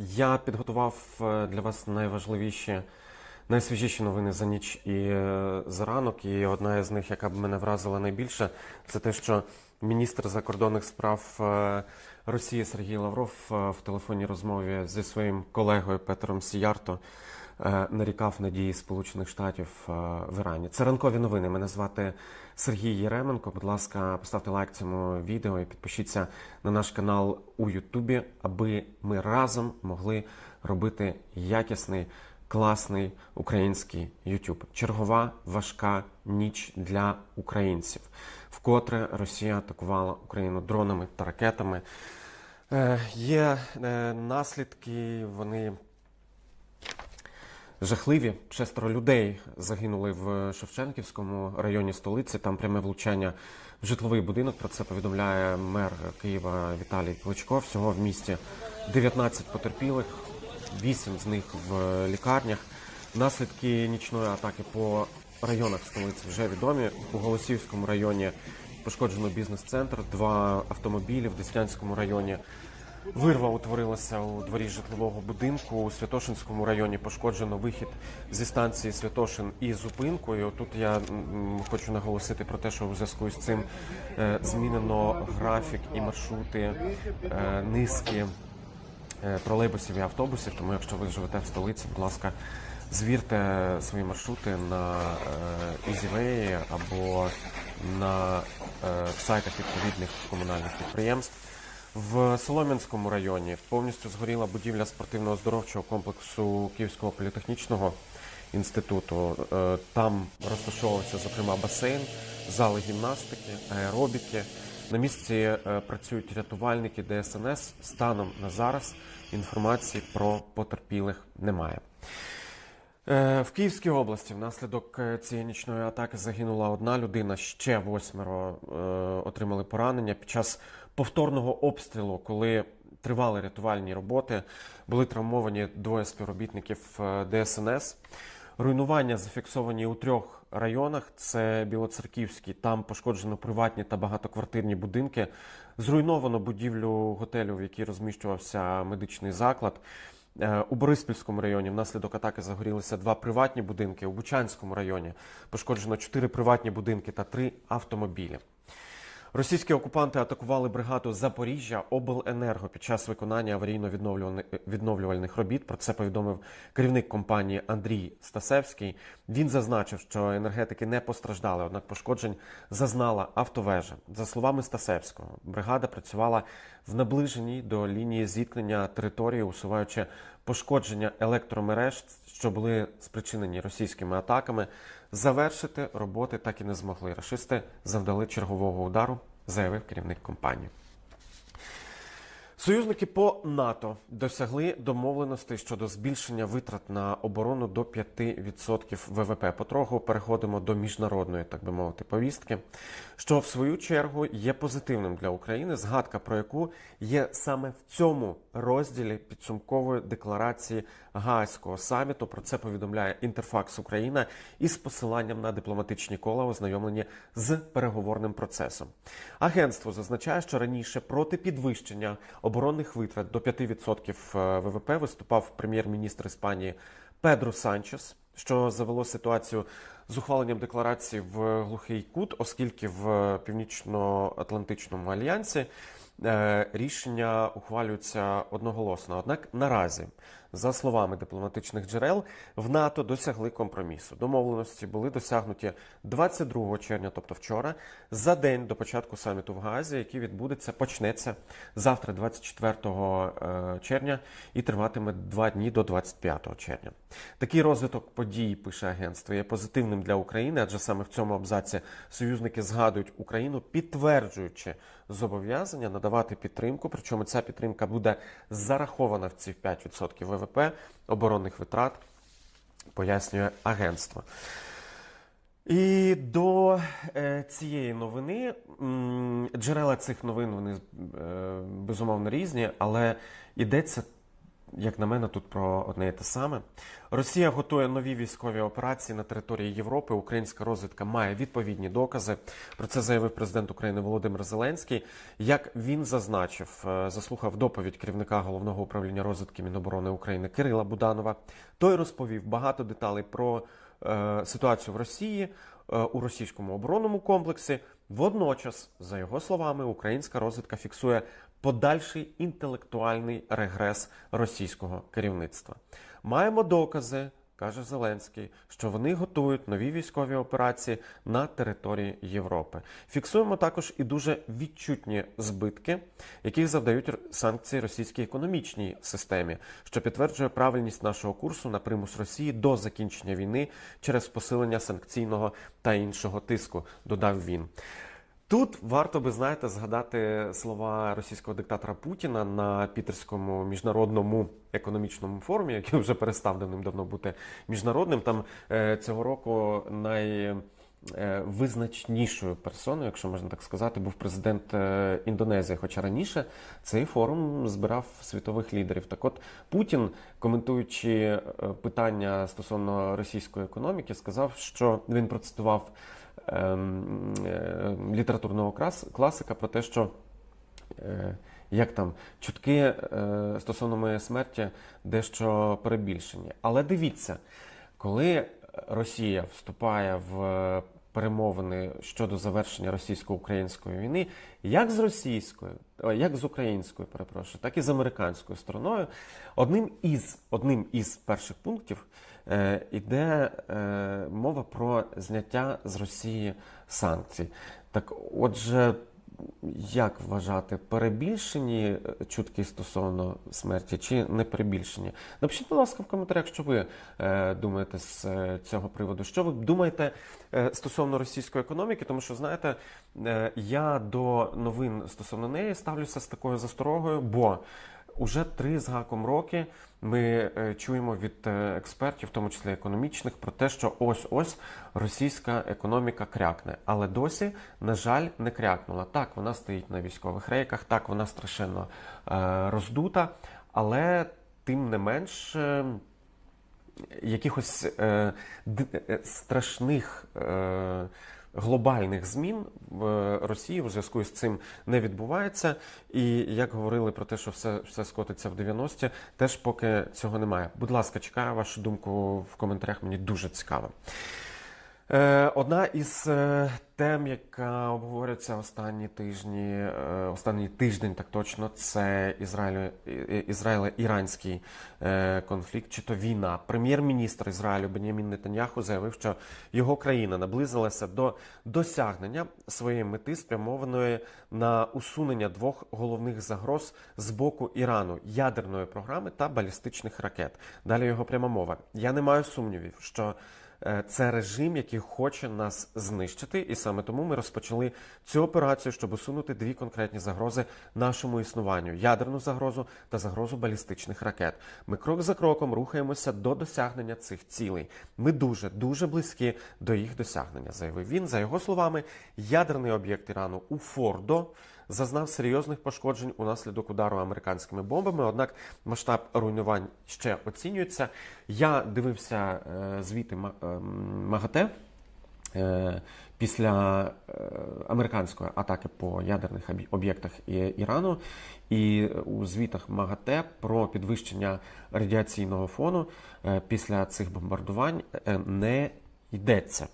Я підготував е, для вас найважливіші, найсвіжіші новини за ніч і е, за ранок. І одна із них, яка б мене вразила найбільше, це те, що міністр закордонних справ е, Росії Сергій Лавров в телефонній розмові зі своїм колегою Петром Сіярто нарікав на дії Сполучених Штатів е, в Ірані. Це ранкові новини. Мене звати Сергій Єременко. Будь ласка, поставте лайк цьому відео і підпишіться на наш канал у Ютубі, аби ми разом могли робити якісний, класний український Ютуб. Чергова важка ніч для українців, вкотре Росія атакувала Україну дронами та ракетами. Е, є е, наслідки, вони жахливі. Шестеро людей загинули в Шевченківському районі столиці. Там пряме влучання в житловий будинок. Про це повідомляє мер Києва Віталій Кличко. Всього в місті 19 потерпілих, 8 з них в лікарнях. Наслідки нічної атаки по районах столиці вже відомі. У Голосіївському районі пошкоджено бізнес-центр, два автомобілі в Деснянському районі. Вирва утворилася у дворі житлового будинку. У Святошинському районі пошкоджено вихід зі станції Святошин і зупинкою. Тут я хочу наголосити про те, що у зв'язку з цим е, змінено графік і маршрути е, низки е, тролейбусів і автобусів. Тому, якщо ви живете в столиці, будь ласка, звірте свої маршрути на EasyWay або на сайтах відповідних комунальних підприємств. В Солом'янському районі повністю згоріла будівля спортивно-оздоровчого комплексу Київського політехнічного інституту. Е, Там розташовувався, зокрема, басейн, зали гімнастики, аеробіки. На місці е, працюють рятувальники ДСНС. Станом на зараз інформації про потерпілих немає. Е, В Київській області внаслідок цієї нічної атаки загинула одна людина, ще восьмеро отримали поранення під час повторного обстрілу, коли тривали рятувальні роботи, були травмовані двоє співробітників е, ДСНС. Руйнування зафіксовані у трьох районах: це Білоцерківський, там пошкоджено приватні та багатоквартирні будинки. Зруйновано будівлю готелю, в якій розміщувався медичний заклад. Е, У Бориспільському районі внаслідок атаки загорілися два приватні будинки. У Бучанському районі пошкоджено чотири приватні будинки та три автомобілі. Російські окупанти атакували бригаду Запоріжжя Обленерго під час виконання аварійно-відновлювальних робіт. Про це повідомив керівник компанії Андрій Стасевський. Він зазначив, що енергетики не постраждали, однак пошкоджень зазнала автовежа. За словами Стасевського, бригада працювала в наближеній до лінії зіткнення території, усуваючи пошкодження електромереж, що були спричинені російськими атаками. Завершити роботи так і не змогли. Рашисти завдали чергового удару, заявив керівник компанії. Союзники по НАТО досягли домовленостей щодо збільшення витрат на оборону до 5% ВВП. Потроху переходимо до міжнародної, так би мовити, повістки, що в свою чергу є позитивним для України, згадка про яку є саме в цьому розділі підсумкової декларації Гаазького саміту. Про це повідомляє Інтерфакс Україна із посиланням на дипломатичні кола, ознайомлені з переговорним процесом. Агентство зазначає, що раніше проти підвищення оборонних витрат до 5% ВВП виступав прем'єр-міністр Іспанії Педро Санчес, що завело ситуацію з ухваленням декларації в глухий кут, оскільки в Північно-Атлантичному альянсі е, рішення ухвалюються одноголосно. Однак наразі, за словами дипломатичних джерел, в НАТО досягли компромісу. Домовленості були досягнуті 22 червня, тобто вчора, за день до початку саміту в Гаазі, який відбудеться, почнеться завтра, 24 е, червня, і триватиме два дні до 25 червня. Такий розвиток подій, пише агентство, є позитивним для України, адже саме в цьому абзаці союзники згадують Україну, підтверджуючи зобов'язання надавати підтримку. Причому ця підтримка буде зарахована в ці 5% ВВП оборонних витрат, пояснює агентство. І до е, цієї новини джерела цих новин вони е, безумовно різні, але йдеться як на мене, тут про одне і те саме. Росія готує нові військові операції на території Європи. Українська розвідка має відповідні докази. Про це заявив президент України Володимир Зеленський. Як він зазначив, е, заслухав доповідь керівника головного управління розвідки Міноборони України Кирила Буданова. Той розповів багато деталей про е, ситуацію в Росії е, у російському оборонному комплексі. Водночас, за його словами, українська розвідка фіксує подальший інтелектуальний регрес російського керівництва. Маємо докази, каже Зеленський, що вони готують нові військові операції на території Європи. Фіксуємо також і дуже відчутні збитки, яких завдають санкції російській економічній системі, що підтверджує правильність нашого курсу на примус Росії до закінчення війни через посилення санкційного та іншого тиску, додав він. Тут варто би знаєте згадати слова російського диктатора Путіна на Пітерському міжнародному економічному форумі, який вже перестав давним-давно бути міжнародним. Там е, цього року най е, персоною, якщо можна так сказати, був президент е, Індонезії. Хоча раніше цей форум збирав світових лідерів. Так от Путін, коментуючи питання стосовно російської економіки, сказав, що він процитував літературного класика про те, що е, як там чутки е, стосовно моєї смерті дещо перебільшені. Але дивіться, коли Росія вступає в перемовини щодо завершення російсько-української війни, як з російською, як з українською, перепрошую, так і з американською стороною, одним із одним із перших пунктів е, іде е, мова про зняття з Росії санкцій. Так, отже, як вважати, перебільшені е, чутки стосовно смерті чи не перебільшені? Напишіть, будь ласка, в коментарях, що ви е, думаєте з е, цього приводу. Що ви думаєте е, стосовно російської економіки? Тому що, знаєте, е, я до новин стосовно неї ставлюся з такою засторогою, бо Уже три з гаком роки ми е, чуємо від е, експертів, в тому числі економічних, про те, що ось-ось російська економіка крякне. Але досі, на жаль, не крякнула. Так, вона стоїть на військових рейках, так, вона страшенно е, роздута, але тим не менш. Якихось е, страшних е, глобальних змін в Росії в зв'язку з цим не відбувається. І як говорили про те, що все, все скотиться в 90-ті, теж поки цього немає. Будь ласка, чекаю вашу думку в коментарях. Мені дуже цікаво. Е, Одна із е, тем, яка обговорюється останні тижні, е, останній тиждень, так точно, це ізраїло-іранський конфлікт, чи то війна. Прем'єр-міністр Ізраїлю Бенямін Нетаньяху заявив, що його країна наблизилася до досягнення своєї мети, спрямованої на усунення двох головних загроз з боку Ірану ядерної програми та балістичних ракет. Далі його пряма мова. Я не маю сумнівів, що Це режим, який хоче нас знищити, і саме тому ми розпочали цю операцію, щоб усунути дві конкретні загрози нашому існуванню: ядерну загрозу та загрозу балістичних ракет. Ми крок за кроком рухаємося до досягнення цих цілей. Ми дуже дуже близькі до їх досягнення, заявив він. За його словами, ядерний об'єкт Ірану у Фордо зазнав серйозних пошкоджень унаслідок удару американськими бомбами. Однак масштаб руйнувань ще оцінюється. Я дивився е, звіти е, МАГАТЕ. Е, Після американської атаки по ядерних об'єктах Ірану, і у звітах МАГАТЕ про підвищення радіаційного фону після цих бомбардувань не йдеться.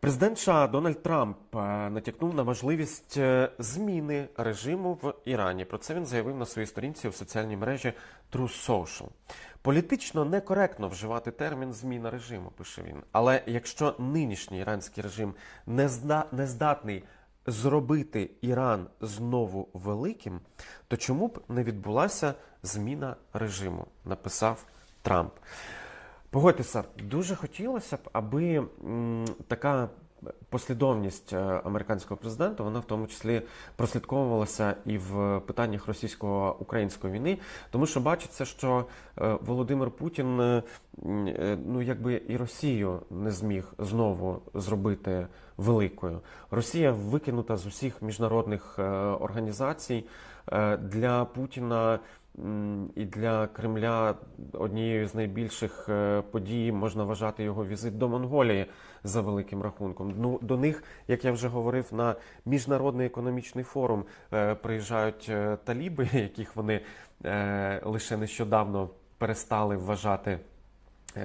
Президент США Дональд Трамп е, натякнув на можливість е, зміни режиму в Ірані. Про це він заявив на своїй сторінці у соціальній мережі True Social. Політично некоректно вживати термін зміна режиму, пише він. Але якщо нинішній іранський режим не, зда, не здатний зробити Іран знову великим, то чому б не відбулася зміна режиму? Написав Трамп. Погодьтеся, дуже хотілося б, аби така послідовність е, американського президента, вона в тому числі прослідковувалася і в питаннях російсько-української війни, тому що бачиться, що е, Володимир Путін е, ну якби і Росію не зміг знову зробити великою. Росія викинута з усіх міжнародних організацій. Для Путіна і для Кремля однією з найбільших е, подій можна вважати його візит до Монголії за великим рахунком. Ну до них, як я вже говорив, на міжнародний економічний форум е, приїжджають е, таліби, яких вони лише нещодавно перестали вважати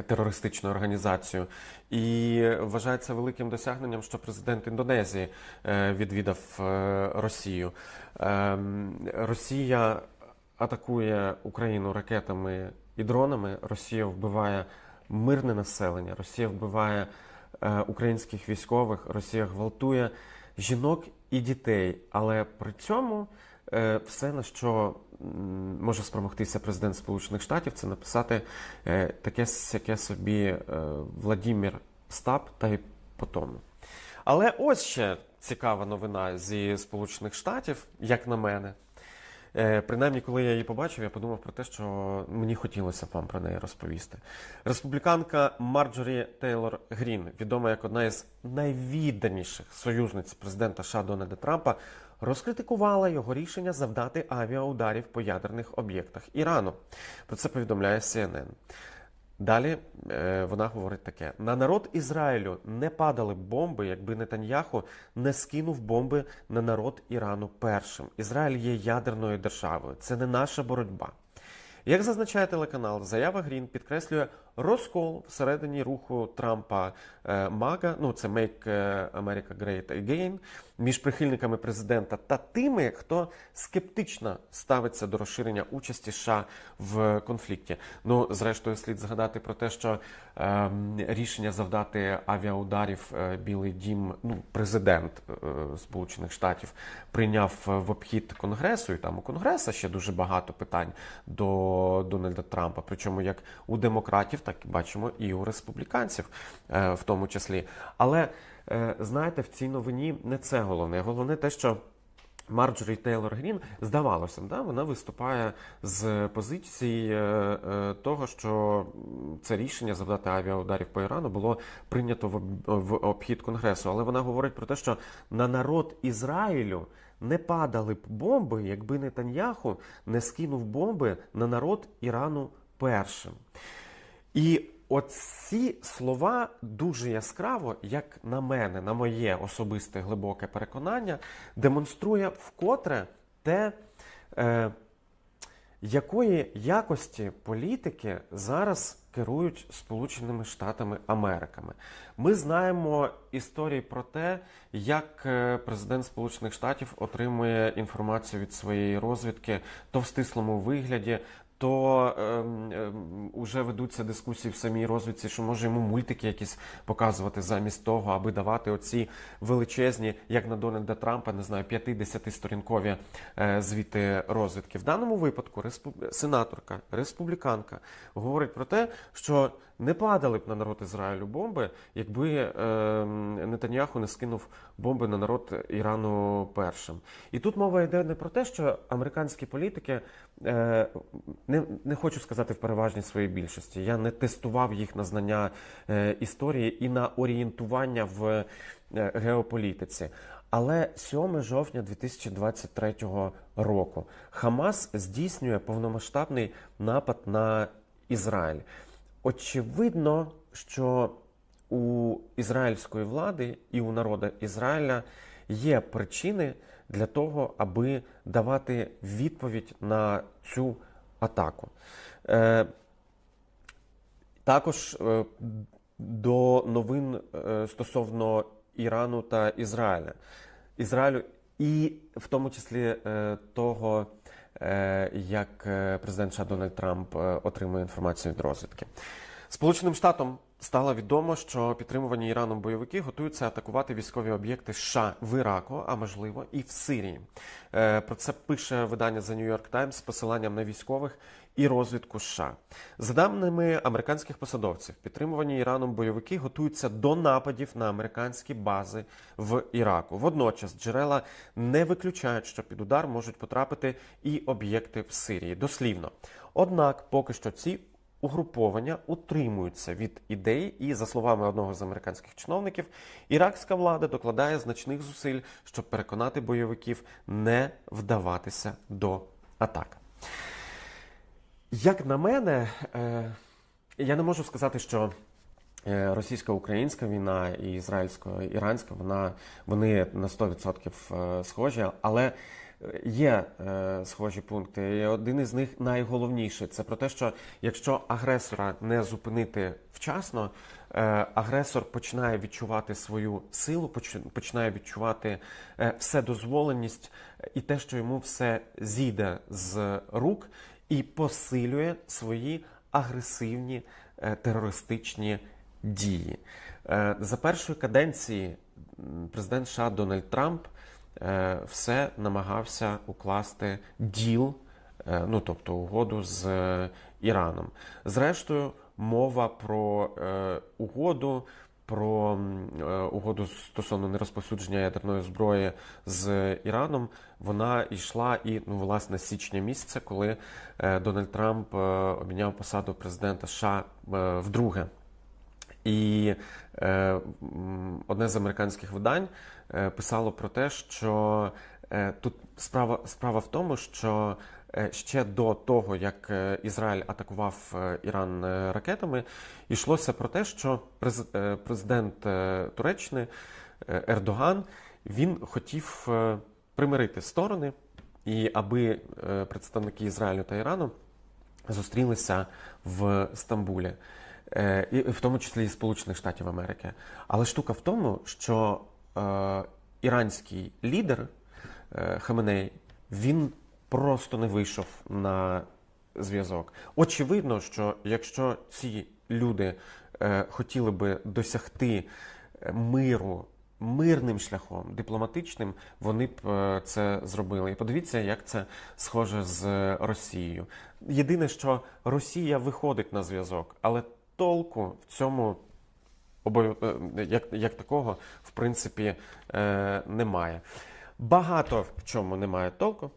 терористичною організацією. І вважається великим досягненням, що президент Індонезії відвідав Росію. Ем, Росія атакує Україну ракетами і дронами. Росія вбиває мирне населення, Росія вбиває е, українських військових, Росія гвалтує жінок і дітей. Але при цьому е, все на що може спромогтися президент Сполучених Штатів, це написати е, таке сяке собі Владімір Стап та й по тому. Але ось ще цікава новина зі Сполучених Штатів, як на мене. Е, Принаймні, коли я її побачив, я подумав про те, що мені хотілося б вам про неї розповісти. Республіканка Марджорі Тейлор Грін, відома як одна із найвідданіших союзниць президента США Дональда Трампа, розкритикувала його рішення завдати авіаударів по ядерних об'єктах Ірану. Про це повідомляє CNN. Далі е, вона говорить таке: на народ Ізраїлю не падали бомби, якби Нетаньяху не скинув бомби на народ Ірану першим. Ізраїль є ядерною державою. Це не наша боротьба. Як зазначає телеканал, заява Грін підкреслює розкол всередині руху Трампа е, Мага, ну це Make е, America Great Again, між прихильниками президента та тими, хто скептично ставиться до розширення участі США в конфлікті. Ну, зрештою, слід згадати про те, що е, рішення завдати авіаударів е, Білий Дім, ну президент е, Сполучених Штатів прийняв в обхід Конгресу, і там у Конгреса ще дуже багато питань до Дональда Трампа. Причому як у демократів, так і бачимо і у республіканців, е, в тому числі. Але е, знаєте, в цій новині не це головне. Головне те, що. Марджорі Тейлор Грін, здавалося, да, вона виступає з позиції е, того, що це рішення завдати авіаударів по Ірану було прийнято в обхід Конгресу. Але вона говорить про те, що на народ Ізраїлю не падали б бомби, якби Нетаньяху не скинув бомби на народ Ірану першим. І оці слова дуже яскраво, як на мене, на моє особисте глибоке переконання, демонструє вкотре те, е, якої якості політики зараз керують Сполученими Штатами Америками. Ми знаємо історії про те, як е, президент Сполучених Штатів отримує інформацію від своєї розвідки то в стислому вигляді, то вже ем, ведуться дискусії в самій розвідці, що може йому мультики якісь показувати замість того, аби давати оці величезні, як на Дональда Трампа, не знаю, 50-сторінкові е, звіти розвідки. В даному випадку респуб... сенаторка, республіканка говорить про те, що не падали б на народ Ізраїлю бомби, якби е, Нетаньяху не скинув бомби на народ Ірану першим. І тут мова йде не про те, що американські політики е, не, не хочу сказати в переважній своїй більшості. Я не тестував їх на знання е, історії і на орієнтування в е, геополітиці. Але 7 жовтня 2023 року Хамас здійснює повномасштабний напад на Ізраїль. Очевидно, що у ізраїльської влади і у народу Ізраїля є причини для того, аби давати відповідь на цю атаку. Е, також е, до новин е, стосовно Ірану та Ізраїля. Ізраїлю, і в тому числі е, того, як е, президент США Дональд Трамп е, отримує інформацію від розвідки. Сполученим Штатам стало відомо, що підтримувані Іраном бойовики готуються атакувати військові об'єкти США в Іраку, а можливо і в Сирії. Е, Про це пише видання The New York Times з посиланням на військових і розвідку США. За даними американських посадовців, підтримувані Іраном бойовики готуються до нападів на американські бази в Іраку. Водночас джерела не виключають, що під удар можуть потрапити і об'єкти в Сирії. Дослівно. Однак, поки що ці угруповання утримуються від ідей, і, за словами одного з американських чиновників, іракська влада докладає значних зусиль, щоб переконати бойовиків не вдаватися до атак. Як на мене, е, я не можу сказати, що е, російсько-українська війна і ізраїльсько-іранська вона вони на 100% е, схожі, але є е, схожі пункти. І один із них найголовніший це про те, що якщо агресора не зупинити вчасно, е, агресор починає відчувати свою силу, починає відчувати е, вседозволеність і те, що йому все зійде з рук, і посилює свої агресивні е, терористичні дії. Е, За першої каденції президент США Дональд Трамп все намагався укласти діл, е, ну тобто угоду з е, Іраном. Зрештою, мова про е, угоду. Про е, угоду стосовно нерозповсюдження ядерної зброї з Іраном вона йшла і ну власне січня місяця, коли е, Дональд Трамп е, обміняв посаду президента США е, вдруге. І е, одне з американських видань е, писало про те, що е, тут справа, справа в тому, що е, ще до того, як е, Ізраїль атакував е, Іран е, ракетами, йшлося про те, що през- е, президент е, Туреччини е, Ердоган він хотів е, примирити сторони, і аби е, представники Ізраїлю та Ірану зустрілися в Стамбулі, е, і в тому числі і Сполучених Штатів Америки. Але штука в тому, що е, іранський лідер е, Хаменей він просто не вийшов на зв'язок. Очевидно, що якщо ці люди е, хотіли би досягти е, миру мирним шляхом, дипломатичним, вони б е, це зробили. І подивіться, як це схоже з Росією. Єдине, що Росія виходить на зв'язок, але толку в цьому е, як, як такого, в принципі, е, немає. Багато в чому немає толку.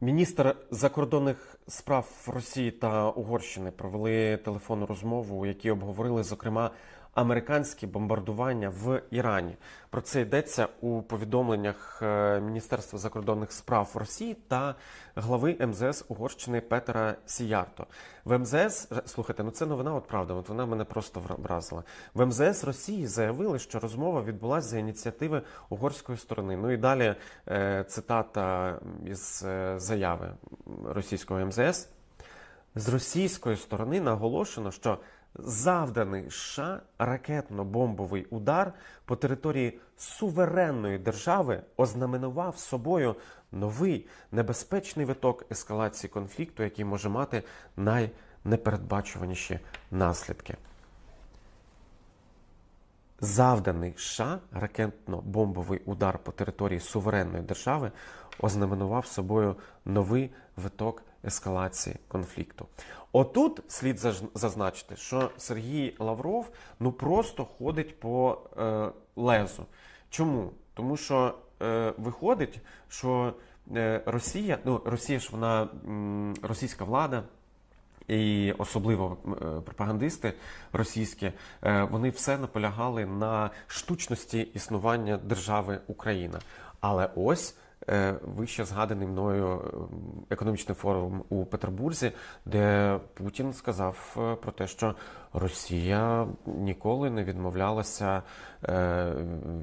Міністр закордонних справ Росії та Угорщини провели телефонну розмову, у якій обговорили, зокрема, американські бомбардування в Ірані. Про це йдеться у повідомленнях е, Міністерства закордонних справ Росії та глави МЗС Угорщини Петера Сіярто. В МЗС слухайте, ну це новина, от правда, от вона мене просто вразила. В МЗС Росії заявили, що розмова відбулася за ініціативи угорської сторони. Ну і далі е, цитата із е, заяви російського МЗС. З російської сторони наголошено, що завданий США ракетно-бомбовий удар по території суверенної держави ознаменував собою новий небезпечний виток ескалації конфлікту, який може мати найнепередбачуваніші наслідки. Завданий США ракетно-бомбовий удар по території суверенної держави ознаменував собою новий виток ескалації конфлікту. Отут слід зазначити, що Сергій Лавров ну просто ходить по е, лезу. Чому? Тому що е, виходить, що е, Росія, ну Росія ж вона російська влада. І особливо е, пропагандисти російські, е, вони все наполягали на штучності існування держави Україна. Але ось вище згаданий мною е, економічний форум у Петербурзі, де Путін сказав е, про те, що Росія ніколи не відмовлялася е,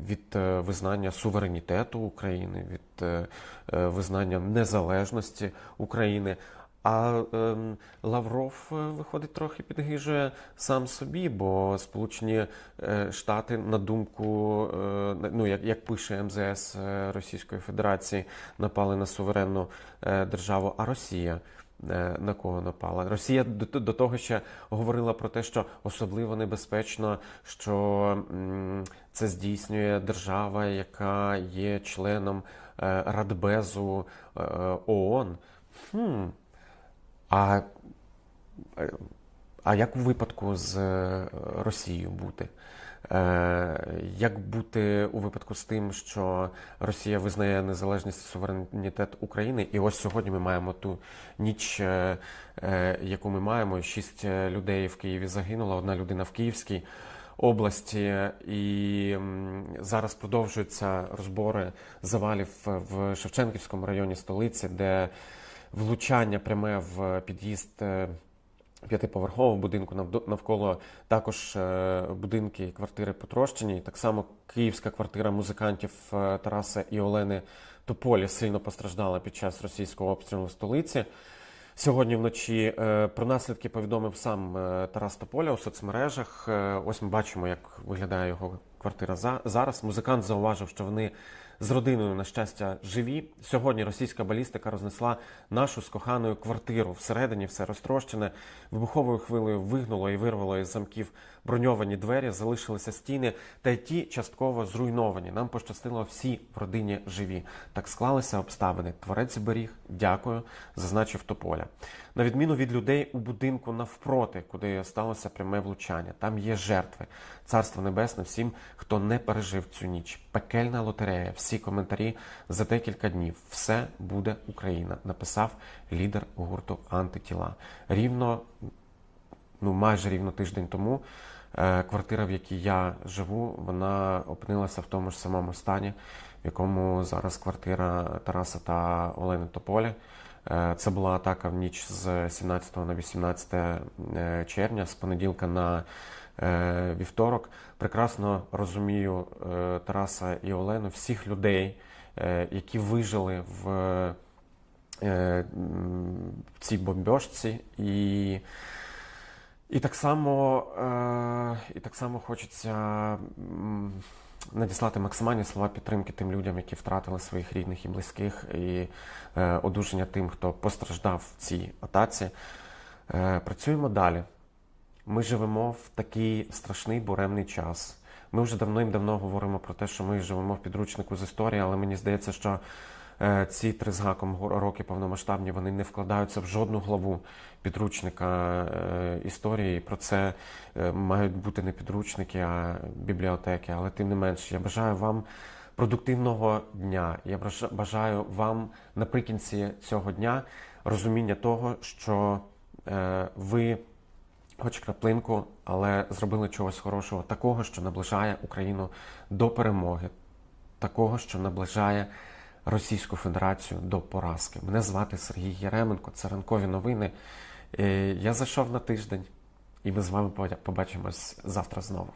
від е, визнання суверенітету України, від е, е, визнання незалежності України. А ем, Лавров е, виходить трохи підгижує сам собі, бо Сполучені е, Штати, на думку, е, ну як, як пише МЗС е, Російської Федерації, напали на суверенну е, державу, а Росія. е, На кого напала? Росія до, до того ще говорила про те, що особливо небезпечно, що м, це здійснює держава, яка є членом е, Радбезу е, ООН. Хм. А, е, а як у випадку з е, Росією бути? Е, Як бути у випадку з тим, що Росія визнає незалежність і суверенітет України? І ось сьогодні ми маємо ту ніч, яку ми маємо. Шість людей в Києві загинуло, одна людина в Київській області, і зараз продовжуються розбори завалів в Шевченківському районі столиці, де влучання пряме в під'їзд е, п'ятиповерхового будинку навколо також е, будинки і квартири потрощені. Так само київська квартира музикантів е, Тараса і Олени Тополі сильно постраждала під час російського обстрілу столиці. Сьогодні вночі про наслідки повідомив сам Тарас Тополя у соцмережах. Ось ми бачимо, як виглядає його квартира за- зараз. Музикант зауважив, що вони з родиною, на щастя, живі. Сьогодні російська балістика рознесла нашу з квартиру. Всередині все розтрощене. Вибуховою хвилею вигнуло і вирвало із замків броньовані двері, залишилися стіни, та й ті частково зруйновані. Нам пощастило всі в родині живі. Так склалися обставини. Творець беріг. Дякую, зазначив Тополя. На відміну від людей у будинку навпроти, куди сталося пряме влучання. Там є жертви. Царство небесне всім, хто не пережив цю ніч. Пекельна лотерея. Всі коментарі за декілька днів. Все буде Україна. Написав лідер гурту Антитіла. Рівно ну майже рівно тиждень тому. е, Квартира, в якій я живу, вона опинилася в тому ж самому стані, в якому зараз квартира Тараса та Олени Тополі. Е, Це була атака в ніч з 17 на 18 е, червня, з понеділка на е, вівторок. Прекрасно розумію Тараса і Олену, всіх людей, які вижили в цій бомбьошці. І і так само, і так само хочеться надіслати максимальні слова підтримки тим людям, які втратили своїх рідних і близьких, і е, одужання тим, хто постраждав в цій атаці. Е, працюємо далі. Ми живемо в такий страшний буремний час. Ми вже давним-давно говоримо про те, що ми живемо в підручнику з історії, але мені здається, що ці три з гаком роки повномасштабні вони не вкладаються в жодну главу підручника е, історії. Про це е, мають бути не підручники, а бібліотеки. Але тим не менш, я бажаю вам продуктивного дня. Я бажа- бажаю вам наприкінці цього дня розуміння того, що е, ви хоч краплинку, але зробили чогось хорошого, такого, що наближає Україну до перемоги, такого, що наближає Російську Федерацію до поразки. Мене звати Сергій Єременко, це ранкові новини. Е, Я зайшов на тиждень, і ми з вами побачимось завтра знову.